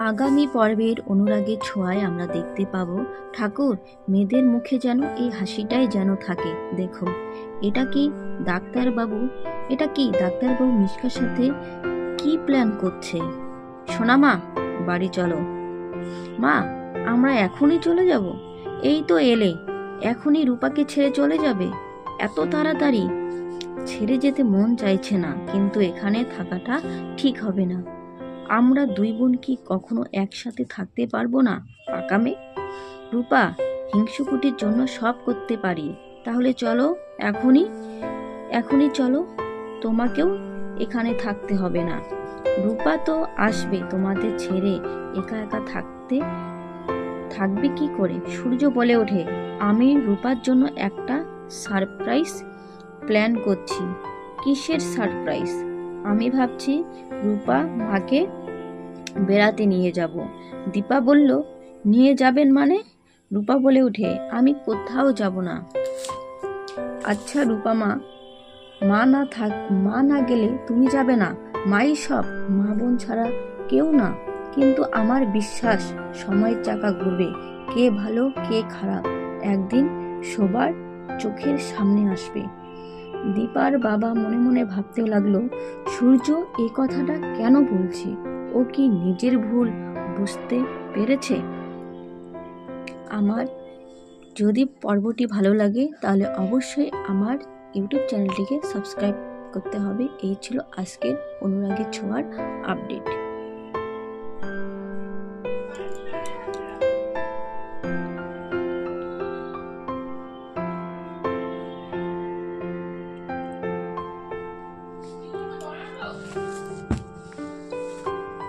আগামী পর্বের অনুরাগের ছোঁয়ায় আমরা দেখতে পাব, ঠাকুর, মেয়েদের মুখে যেন এই হাসিটাই যেন থাকে, দেখো। এটা কি ডাক্তারবাবু? এটা কি ডাক্তারবাবু মিশকার সাথে কি প্ল্যান করছে? সোনা মা, বাড়ি চলো। মা, আমরা এখনই চলে যাব? এই তো এলে, এখনই রূপাকে ছেড়ে চলে যাবে? এত তাড়াতাড়ি? ছেড়ে যেতে মন চাইছে না, কিন্তু এখানে থাকাটা ঠিক হবে না। আমরা দুই বোন কি কখনো একসাথে থাকতে পারব না? পাকামে রূপা, হিংসুকুটির জন্য সব করতে পারি। তাহলে চলো, এখনই এখনই চলো। তোমাকেও এখানে থাকতে হবে না। রূপা তো আসবে তোমাদের ছেড়ে। একা একা থাকতে, থাকবে কি করে? সূর্য বলে ওঠে, আমি রূপার জন্য একটা সারপ্রাইজ প্ল্যান করছি। কিসের সারপ্রাইজ? আমি ভাবছি রূপা মাকে বেড়াতে নিয়ে যাব। দীপা বলল, নিয়ে যাবেন মানে? রূপা বলে উঠে আমি কোথাও যাব না। আচ্ছা রূপা মা মা না থাক, মা না গেলে তুমি যাবে না। মাই সব, মা বোন ছাড়া কেউ না। কিন্তু আমার বিশ্বাস, সময়ের চাকা ঘুরবে, কে ভালো, কে খারাপ। একদিন সবার চোখের সামনে আসবে। দীপার বাবা মনে মনে ভাবতে লাগল, সূর্য এই কথাটা কেন বলছে? ও কি নিজের ভুল বুঝতে পেরেছে? আমার যদি পর্বটি ভালো লাগে, তাহলে অবশ্যই আমার ইউটিউব চ্যানেলটিকে সাবস্ক্রাইব করতে হবে। এই ছিল আজকের অনুরাগের ছোঁয়ার আপডেট।